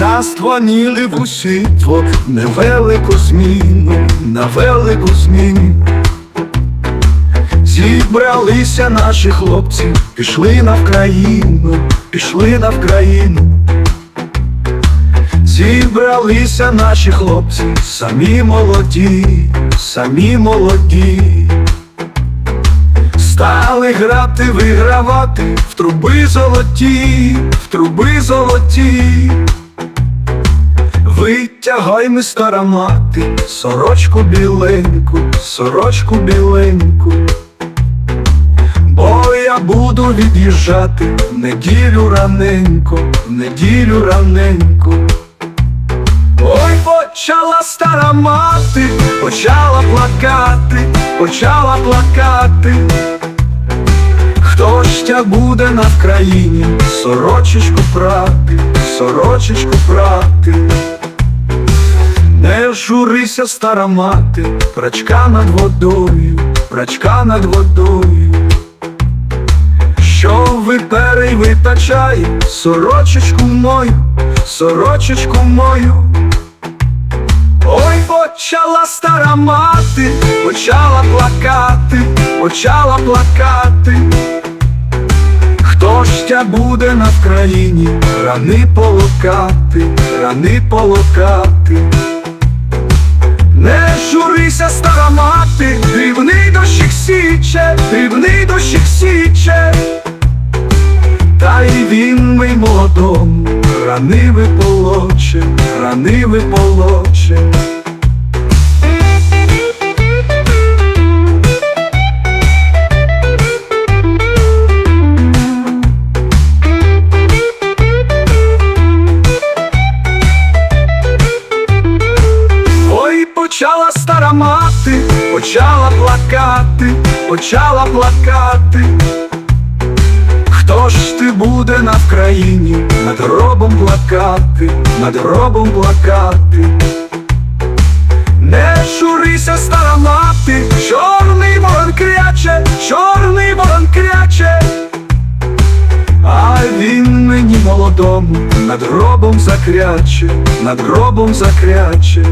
наствоніли в усітво, невелику зміну, на велику зміну. Зібралися наші хлопці, пішли на Вкраїну, пішли на Вкраїну. Зібралися наші хлопці, самі молоді, самі молоді. Стали грати, вигравати в труби золоті, в труби золоті. Витягай ми стара мати, сорочку біленьку, сорочку біленьку. Бо я буду від'їжджати в неділю раненько, в неділю раненько. Ой, почала стара мати, почала плакати, почала плакати. Хто ж тя буде на Вкраїні сорочечку прати, сорочечку прати. Не журися, стара мати, прачка над водою, прачка над водою. Що випере й витачає сорочечку мою, сорочечку мою. Ой, почала стара мати, почала плакати, почала плакати. Хто ж тя буде на Вкраїні рани полокати, рани полокати. Дрібний дощик січе. Та й він ми молодому, рани виполоче, рани почала плакати, почала плакати. Хто ж ти буде на Вкраїні над гробом плакати, над гробом плакати? Не шурися, стара мати, чорний ворон кряче, чорний ворон кряче. А він мені молодому над гробом закряче, над гробом закряче.